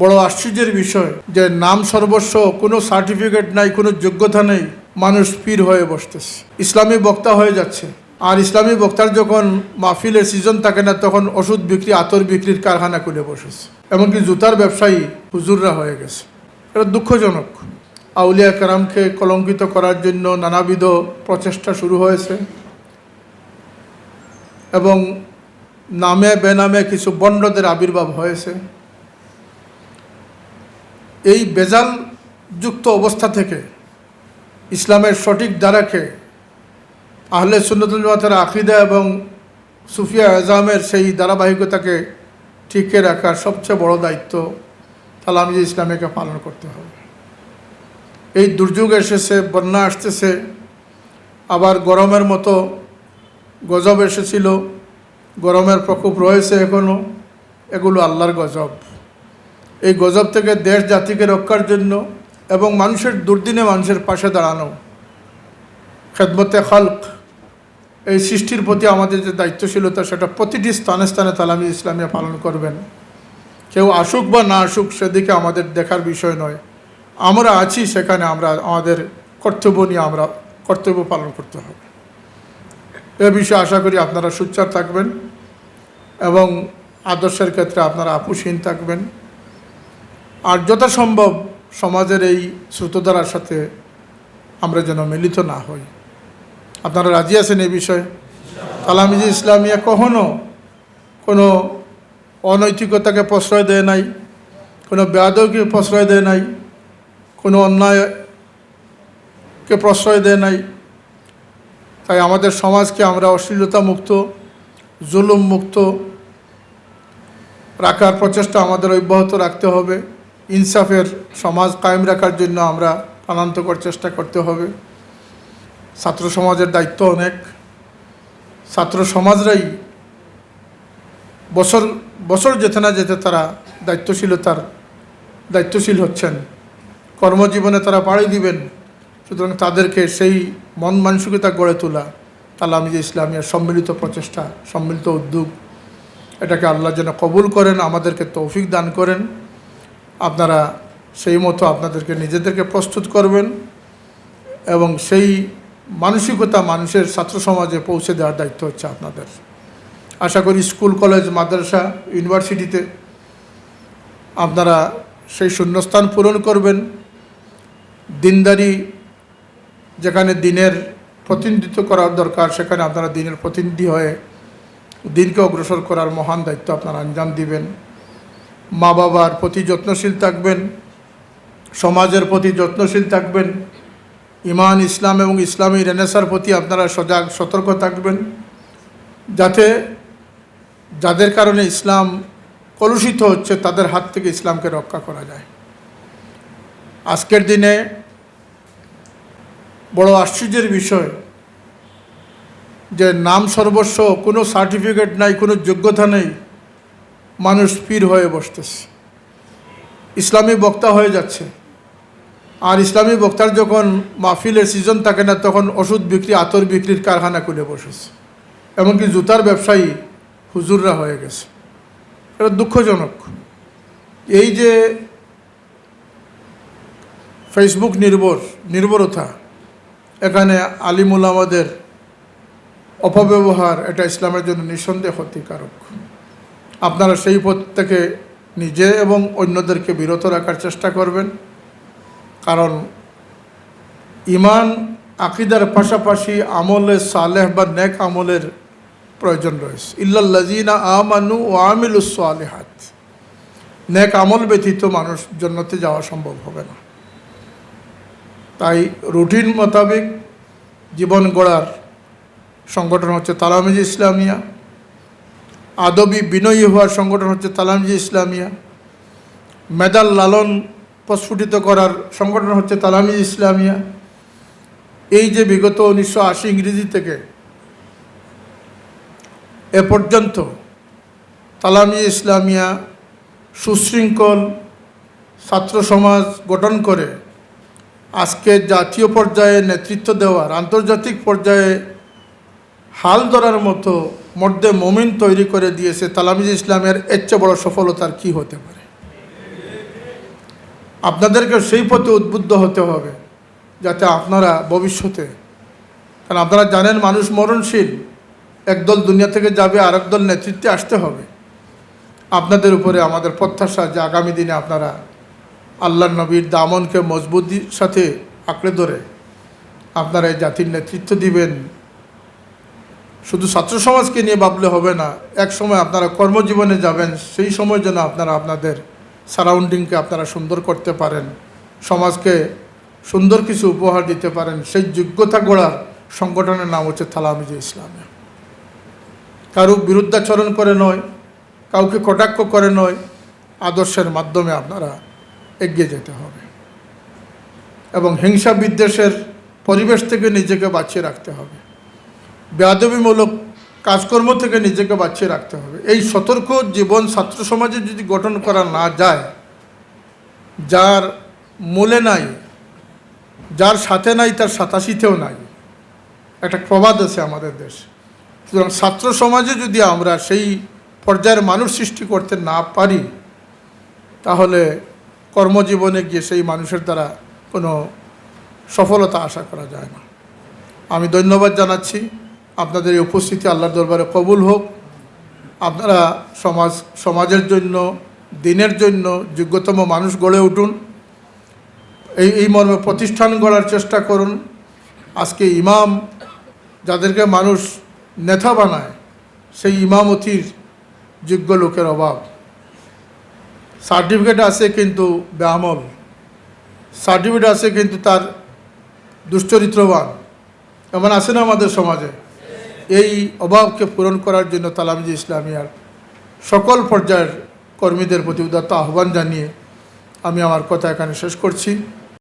বড় আশ্চর্যের বিষয় যে নাম সর্বস্ব, কোনো সার্টিফিকেট নাই, কোনো যোগ্যতা নেই, মানুষ পীর হয়ে বসতেছে। ইসলামী বক্তা হয়ে যাচ্ছে। আর ইসলামী বক্তার যখন মাহফিলের সিজন থাকে না, তখন ওষুধ বিক্রি, আতর বিক্রির কারখানা খুলে বসেছে। এমনকি জুতার ব্যবসায়ী হুজুররা হয়ে গেছে। এটা দুঃখজনক। আউলিয়া কারামকে কলঙ্কিত করার জন্য নানাবিধ প্রচেষ্টা শুরু হয়েছে। এবং নামে বেনামে কিছু বন্ডদের আবির্ভাব হয়েছে। এই বেজাল যুক্ত অবস্থা থেকে ইসলামের সঠিক দ্বারাকে আহলে সুন্নতুল জামাতের আকিদা এবং সুফিয়া আজামের সেই ধারাবাহিকতাকে টিকে রাখার সবচেয়ে বড় দায়িত্ব তালামিজ ইসলামীকে পালন করতে হবে। এই দুর্যোগ এসেছে, বন্যা আসতেছে, আবার গরমের মতো গজব এসেছিল, গরমের প্রকোপ রয়েছে এখনও এগুলো আল্লাহর গজব। এই গজব থেকে দেশ জাতিকে রক্ষার জন্য এবং মানুষের দুর্দিনে মানুষের পাশে দাঁড়ানো। খেদমতে খালক, এই সৃষ্টির প্রতি আমাদের যে দায়িত্বশীলতা, সেটা প্রতিটি স্থানে স্থানে তালামি ইসলামিয়া পালন করবেন। কেউ আসুক বা না আসুক, সেদিকে আমাদের দেখার বিষয় নয়। আমরা আছি সেখানে, আমরা, আমাদের কর্তব্য নিয়ে আমরা, কর্তব্য পালন করতে হবে। এ বিষয়ে আশা করি আপনারা সুচ্চার থাকবেন এবং আদর্শের ক্ষেত্রে আপনারা আপুসহীন থাকবেন। আর যথাসম্ভব সমাজের এই স্রোতধারার সাথে আমরা যেন মিলিত না হই। আপনারা রাজি আছেন এই বিষয়ে? তালামিজি ইসলামিয়া কখনো কোনো অনৈতিকতাকে প্রশ্রয় দেয় নাই, কোনো বেয়াদকে প্রশ্রয় দেয় নাই, কোনো অন্যায়কে প্রশ্রয় দেয় নাই, তাই আমাদের সমাজকে আমরা অশ্লীলতা মুক্ত জুলুম মুক্ত রাখার প্রচেষ্টা আমাদের অব্যাহত রাখতে হবে। ইনসাফের সমাজ কায়েম রাখার জন্য আমরা প্রাণান্তকর চেষ্টা করতে হবে। ছাত্র সমাজের দায়িত্ব অনেক। ছাত্র সমাজরাই বছর বছর যেতে না যেতে তারা দায়িত্বশীলতার, দায়িত্বশীল হচ্ছেন। কর্মজীবনে তারা পাড়ি দিবেন। সুতরাং তাদেরকে সেই মন মানসিকতা গড়ে তোলা। তালামিজ ইসলামিয়ার সম্মিলিত প্রচেষ্টা, সম্মিলিত উদ্যোগ, এটাকে আল্লাহ যেন কবুল করেন, আমাদেরকে তৌফিক দান করেন। আপনারা সেই মতো আপনাদেরকে নিজেদেরকে প্রস্তুত করবেন এবং সেই মানসিকতা মানুষের ছাত্র সমাজে পৌঁছে দেওয়ার দায়িত্ব হচ্ছে আপনাদের। আশা করি স্কুল, কলেজ, মাদ্রাসা, ইউনিভার্সিটিতে আপনারা সেই শূন্যস্থান পূরণ করবেন। দিনদারি যেখানে দিনের প্রতিনিধিত্ব করার দরকার, সেখানে আপনারা দিনের প্রতিনিধি হয়ে দিনকে অগ্রসর করার মহান দায়িত্ব আপনারা আঞ্জাম দিবেন। মা বাবার প্রতি যত্নশীল থাকবেন, সমাজের প্রতি যত্নশীল থাকবেন, ইমান, ইসলাম এবং ইসলামী রেনেসার প্রতি আপনারা সজাগ, সতর্ক থাকবেন, যাতে যাদের কারণে ইসলাম কলুষিত হচ্ছে, তাদের হাত থেকে ইসলামকে রক্ষা করা যায়। আজকের দিনে বড় আশ্চর্যের বিষয় যে নাম সর্বস্ব, কোনো সার্টিফিকেট নাই, কোনো যোগ্যতা নেই। মানুষ পীর হয়ে বসতেছে। ইসলামী বক্তা হয়ে যাচ্ছে। আর ইসলামী বক্তার যখন মাহফিলের সিজন থাকে না, তখন ওষুধ বিক্রি, আতর বিক্রির কারখানা খুলে বসেছে। এমনকি জুতার ব্যবসায়ী হুজুররা হয়ে গেছে। এটা দুঃখজনক। এই যে ফেসবুক নির্ভর, নির্ভরতা, এখানে আলিমুল আমাদের অপব্যবহার, এটা ইসলামের জন্য নিঃসন্দেহ ক্ষতিকারক। আপনারা সেই পথ থেকে নিজে এবং অন্যদেরকে বিরত রাখার চেষ্টা করবেন। কারণ ইমান আকিদার পাশাপাশি আমলে সালেহ বা নেক আমলের প্রয়োজন রয়েছে। ইল্লাল্লাজিনা আমানু ও আমিলুস আলেহাত নেক আমল ব্যতীত মানুষ জন্নতে যাওয়া সম্ভব হবে না। তাই রুটিন মোতাবেক জীবন গড়ার সংগঠন হচ্ছে তালামিজ ইসলামিয়া। আদবি বিনয়ী হওয়ার সংগঠন হচ্ছে তালামজি ইসলামিয়া। মেদাল লালন প্রস্ফুটিত করার সংগঠন হচ্ছে তালামিজ ইসলামিয়া। এই যে বিগত উনিশশো আশি ইংরেজি থেকে এ পর্যন্ত তালামি ইসলামিয়া সুশৃঙ্খল ছাত্র সমাজ গঠন করে আজকে জাতীয় পর্যায়ে নেতৃত্ব দেওয়ার, আন্তর্জাতিক পর্যায়ে হাল ধরার মতো মর্দে মমিন তৈরি করে দিয়েছে তালামিজ ইসলামের এর চেয়ে বড় সফলতার কি হতে পারে? আপনাদেরকে সেই পথে উদ্বুদ্ধ হতে হবে, যাতে আপনারা ভবিষ্যতে, কারণ আপনারা জানেন মানুষ মরণশীল, একদল দুনিয়া থেকে যাবে আর দল নেতৃত্বে আসতে হবে। আপনাদের উপরে আমাদের প্রত্যাশা যে আগামী দিনে আপনারা আল্লাহ নবীর দামনকে মজবুতির সাথে আঁকড়ে ধরে আপনারা এই জাতির নেতৃত্ব দিবেন। শুধু ছাত্র সমাজকে নিয়ে ভাবলে হবে না, এক সময় আপনারা কর্মজীবনে যাবেন, সেই সময় যেন আপনারা আপনাদের সারাউন্ডিংকে আপনারা সুন্দর করতে পারেন, সমাজকে সুন্দর কিছু উপহার দিতে পারেন, সেই যোগ্যতা গড়ার সংগঠনের নাম হচ্ছে থালামিজে ইসলামে। কারও বিরুদ্ধাচরণ করে নয়, কাউকে কটাক্ষ করে নয়, আদর্শের মাধ্যমে আপনারা এগিয়ে যেতে হবে। এবং হিংসা বিদ্বেষের পরিবেশ থেকে নিজেকে বাঁচিয়ে রাখতে হবে। বেয়াদবিমূলক কাজকর্ম থেকে নিজেকে বাঁচিয়ে রাখতে হবে। এই সতর্ক জীবন ছাত্র সমাজে যদি গঠন করা না যায়, যার মূলে নাই, যার সাথে নাই, তার সাতাশিতেও নাই, একটা প্রবাদ আছে আমাদের দেশে। সুতরাং ছাত্র সমাজে যদি আমরা সেই পর্যায়ের মানুষ সৃষ্টি করতে না পারি, তাহলে কর্মজীবনে গিয়ে সেই মানুষের দ্বারা কোনো সফলতা আশা করা যায় না। আমি ধন্যবাদ জানাচ্ছি। আপনাদের এই উপস্থিতি আল্লাহর দরবারে কবুল হোক। আপনারা সমাজ, সমাজের জন্য, দিনের জন্য যোগ্যতম মানুষ গড়ে উঠুন। এই এই মর্মে প্রতিষ্ঠান গড়ার চেষ্টা করুন। আজকে ইমাম যাদেরকে মানুষ নেতা বানায়, সেই ইমামতির যোগ্য লোকের অভাব। সার্টিফিকেট আছে কিন্তু বেআমল। সার্টিফিকেট আছে কিন্তু তার দুশ্চরিত্রবান। এমন আছে না আমাদের সমাজে? এই অভাবকে পূরণ করার জন্য তালামজি ইসলামিয়ার সকল পর্যায়ের কর্মীদের প্রতি উদাত্ত আহ্বান জানিয়ে আমি আমার কথা এখানে শেষ করছি।